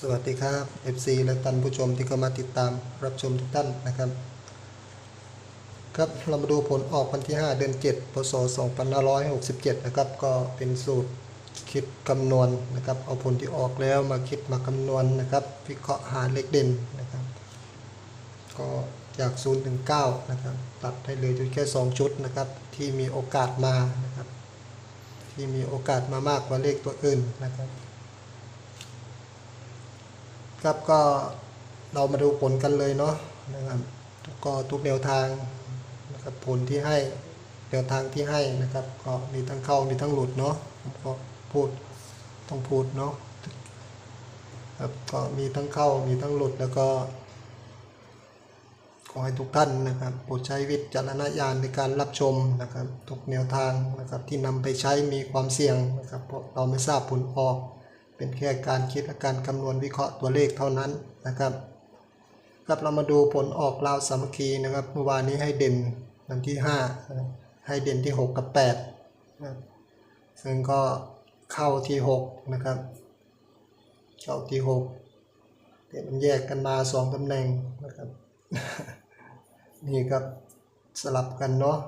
สวัสดีครับ FC และท่านผู้ชมที่เข้ามาติดตามรับชมทุกท่านนะครับ ครับเรามาดูผลออกวันที่ 5 เดือน 7 พศ 2567 นะครับ ก็เป็นสูตรคิดคำนวณนะครับ เอาผลที่ออกแล้วมาคิดมาคำนวณนะครับวิเคราะห์หาเลขเด่นนะครับ ก็จาก 0 ถึง 9 นะครับ ตัดให้เหลยอยู่แค่ 2 ชุดนะครับ ที่มีโอกาสมานะครับ ที่มีโอกาสมามากกว่าเลขตัวอื่นนะครับ ครับก็เรามาดูผลกันเลยเนาะนะครับก็ทุกแนวทางนะครับผลที่ให้แนวทางที่ให้นะครับ ก็มีทั้งเข้ามีทั้งหลุดเนาะก็พูดต้องพูดเนาะครับก็มีทั้งเข้ามีทั้งหลุดแล้วก็ขอให้ทุกท่านนะครับโปรดใช้วิจารณญาณในการรับชมนะครับทุกแนวทางนะครับที่นำไปใช้มีความเสี่ยงนะครับเพราะเราไม่ทราบผลออก เป็นแค่การคิดและการคำนวณวิเคราะห์ตัวเลขเท่านั้นนะครับครับเรามาดูผลออกราวสามัคคีนะครับเมื่อวานนี้ให้เด่นวันที่ 5 ให้เด่นที่ 6 กับ8นะซึ่งก็เข้าที่ 6 นะครับ เข้าที่6แต่มันแยกกันมา 2ตำแหน่งนะครับ นี่ครับสลับกันเนาะ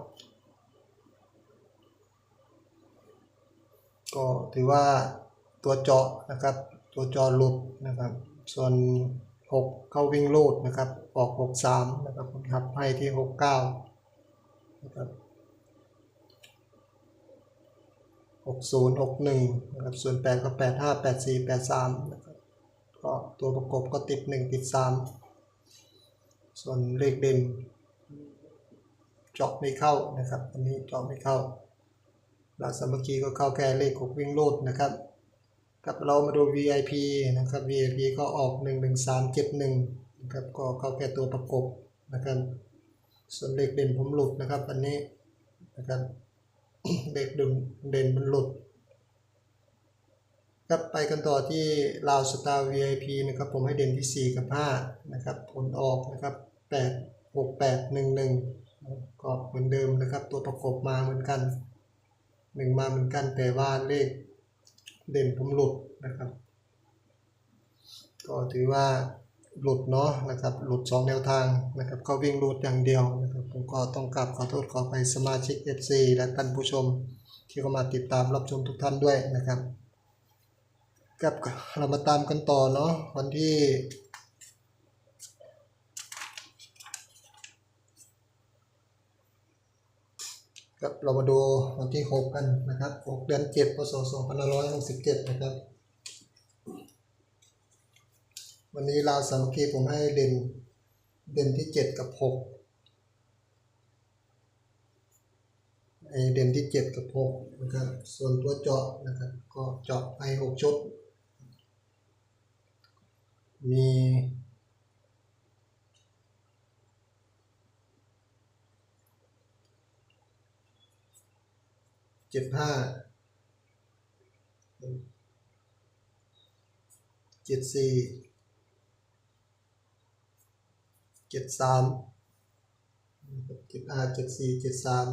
ก็ถือว่า ตัวเจาะนะครับ ตัวจอหลุดนะครับ ส่วน 6 เข้าวิ่งลูดนะครับ ออก 63 นะครับผมทับให้ที่ 69 นะครับ60 61นะครับส่วน8ก็ 85 84 83นะครับก็ตัวประกบก็ติด 1 ติด 3 ส่วนเลขเด่นเจาะไม่เข้านะครับอันนี้เจาะไม่เข้าหลักสามัคคีก็เข้าแค่เลขหกวิ่งโลดนะครับ กับเรามาดู VIP นะครับ VIP ก็ออก 11371นะครับก็เข้าแค่ตัวประกบนะครับส่วนเลขเด่นผมหลุดนะครับอันนี้นะครับเลขเด่นเด่นมันหลุดครับไปกันต่อที่ลาวสตาร์ VIP นะครับผมให้เด่นที่ 4 กับ 5 นะครับผลออกนะครับ 8 6 8 1 1 ก็เหมือนเดิมนะครับ ตัวประกบมาเหมือนกันหนึ่งมาเหมือนกันแต่ว่าเลข เด่นผมหลุดนะครับ ก็ถือว่าหลุดเนาะนะครับ หลุด 2 แนวทางนะครับ ก็วิ่งหลุดอย่างเดียวนะครับ ผมก็ต้องกราบขอโทษขอไปสมาชิก FC และท่านผู้ชมที่เข้ามาติดตามรับชมทุกท่านด้วยนะครับกับเรามาตามกันต่อเนาะวันที่ ครับเรามาดูวันที่ 6 กันนะครับ 6 เดือน 7 พศ 2567 นะครับ วันนี้ลาสามัคคีผมให้เด่นเด่นที่ 7 กับ6ไอเด่นที่ 7 กับ 6 นะครับ ส่วนตัวเจาะนะครับ ก็เจาะไป 6 ชุด มี เจ็ดห้าเจ็ดสี่เจ็ดสามเจ็ดห้าเจ็ดสี่เจ็ดสาม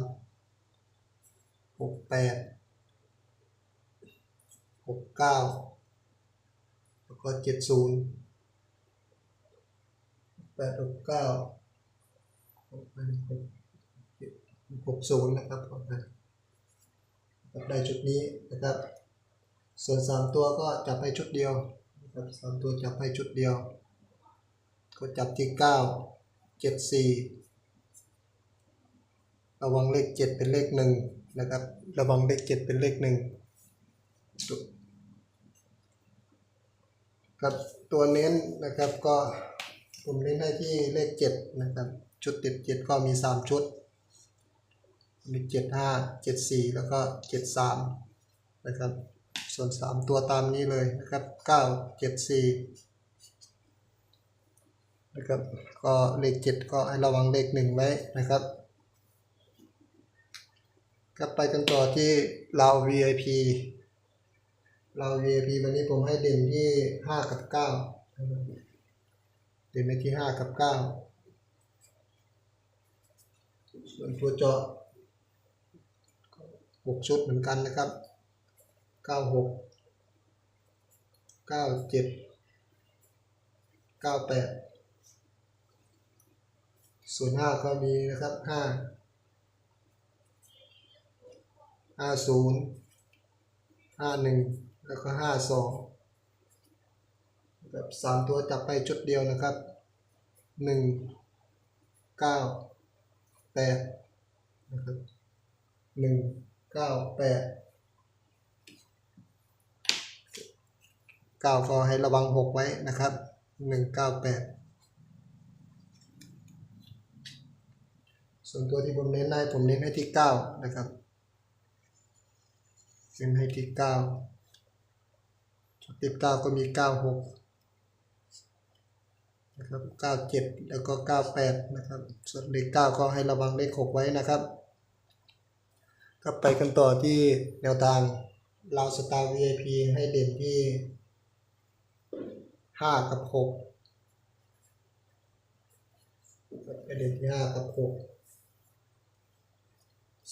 หกแปดหกเก้าแล้วก็เจ็ดศูนย์แปดหกเก้าหกศูนย์นะครับผมนะครับ ได้ชุดนี้นะครับ ส่วนสามตัวก็จับไปชุดเดียวนะครับสามตัวจับไปชุดเดียว ก็จับที่เก้าเจ็ดสี่ระวังเลขเจ็ดเป็นเลขหนึ่งนะครับ ระวังเลขเจ็ดเป็นเลขหนึ่งครับตัวเน้นนะครับก็ผมเน้นให้ที่เลขเจ็ดนะครับ ชุดติดเจ็ดก็มีสามชุด มีเจ็ดห้าเจ็ดสี่แล้วก็เจ็ดสามนะครับ ส่วนสามตัวตามนี้เลยนะครับเก้าเจ็ดสี่นะครับ ก็เลขเจ็ดก็ให้ระวังเลขหนึ่งไว้นะครับก็ไปกันต่อที่เรา VIP เรา VIP วันนี้ผมให้เด่นที่ห้ากับเก้าเด่นไปที่ห้ากับเก้าส่วนตัวเจาะ หกชุดเหมือนกันนะครับเก้าหกเก้าเจ็ดเก้าแปดศูนย์ห้าก็มีนะครับห้าห้าศูนย์ห้าหนึ่งแล้วก็ห้าสองแบบสามตัวจับไปชุดเดียวนะครับหนึ่งเก้าแปดนะครับหนึ่ง เก้าแปดเก้าก็ให้ระวังหกไว้นะครับหนึ่งเก้าแปดส่วนตัวที่ผมเน้นให้ผมเน้นให้ที่เก้านะครับเน้นให้ที่เก้าชุดที่เก้าก็มีเก้าหกนะครับเก้าเจ็ดแล้วก็เก้าแปดนะครับ ส่วนเลขเก้าก็ให้ระวังเลขหกไว้นะครับ ก็ไปกันต่อที่แนวทางเราสตาร์ VIP ให้เด่นที่ห้ากับหกให้เด่นที่ห้ากับหก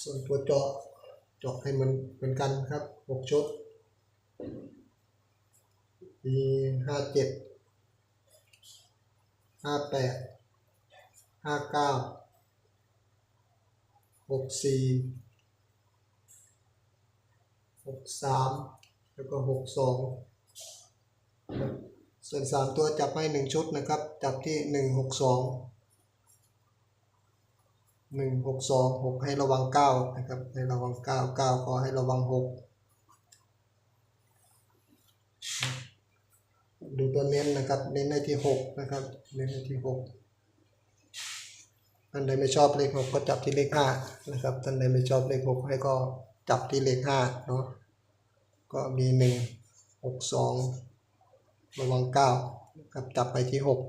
ส่วนตัวเจาะเจาะให้มันเหมือนกันครับหกชุดมีห้าเจ็ดห้าแปดห้าเก้าหกสี่ หกสามแล้วก็หกสองส่วนสามตัวจับให้หนึ่งชุดนะครับ จับที่หนึ่งหกสองหนึ่งหกสองหกให้ระวังเก้านะครับ ให้ระวังเก้าเก้าก็ให้ระวังหกดูตัวเน้นนะครับ เน้นในที่หกนะครับ เน้นในที่หกท่านใดไม่ชอบเลขหกก็จับที่เลขห้านะครับ ท่านใดไม่ชอบเลขหกให้ก็ จับที่เลขห้าเนาะก็มีหนึ่งหกสองระวังเก้าครับจับไปที่หก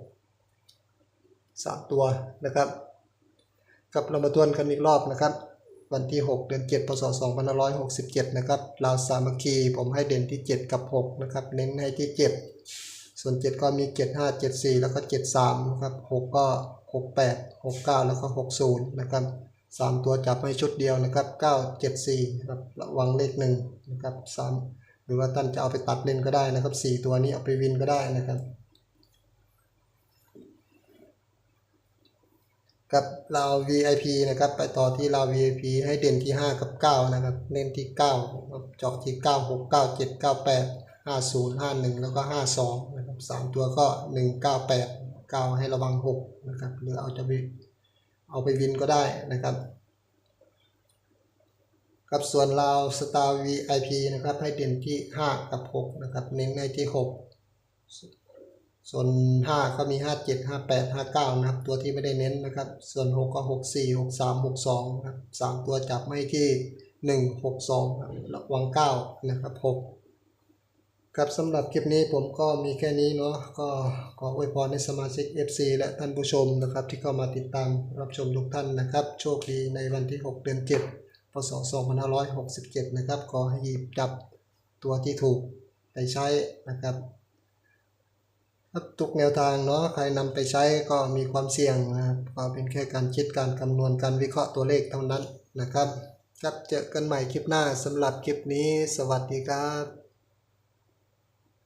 สามตัวนะครับกับเรามาทวนกันอีกรอบนะครับ วันที่ 6 เดือน 7 พศ 2567 นะครับลาวสามัคคีผมให้เด่นที่ 7 กับ 6 นะครับ เน้นให้ที่ 7 ส่วน 7 ก็มี 7 5 7 4 แล้วก็ 73 นะครับ 6 ก็ 68 69 แล้วก็ 60 นะครับ 3ตัวจับให้ชุดเดียวนะครับ9 7 4นะครับระวังเลข1นะครับ3หรือว่าท่านจะเอาไปตัดเล่นก็ได้นะครับ4ตัวนี้เอาไปวินก็ได้นะครับกับเรา VIP นะครับ ไปต่อที่เรา VIP ให้เด่นที่ 5 กับ 9 นะครับเน้นที่9นะครับเจาะที่ 9 6 9 7 9 8 50 51 แล้วก็ 52 นะครับ 3 ตัวก็ 198 9 ให้ระวัง 6 นะครับ หรือเอาจะไป เอาไปวินก็ได้นะครับกับส่วนเรา Star VIP นะครับให้เด่นที่ 5 กับ 6 นะครับ เน้นในที่ 6 ส่วน 5 ก็มี 5 7 5 8 5 9 นะครับ ตัวที่ไม่ได้เน้นนะครับ ส่วน 6 ก็ 6 4 6 3 6 2 นะครับ 3 ตัวจับไม่ที่ 1 6 2 ครับระวัง 9 นะครับ 6 ครับสำหรับคลิปนี้ผมก็มีแค่นี้เนาะก็ขออวยพรในสมาชิก FC และท่านผู้ชมนะครับ ที่เข้ามาติดตามรับชมทุกท่านนะครับ โชคดีในวันที่ 6 เดือน 7 พศ 2567 นะครับ ขอให้หยิบจับตัวที่ถูกไปใช้นะครับทุกแนวทางเนาะใครนำไปใช้ก็มีความเสี่ยงนะครับก็เป็นแค่การคิดการคำนวณการวิเคราะห์ตัวเลขเท่านั้นนะครับครับเจอกันใหม่คลิปหน้าสำหรับคลิปนี้ สวัสดีครับ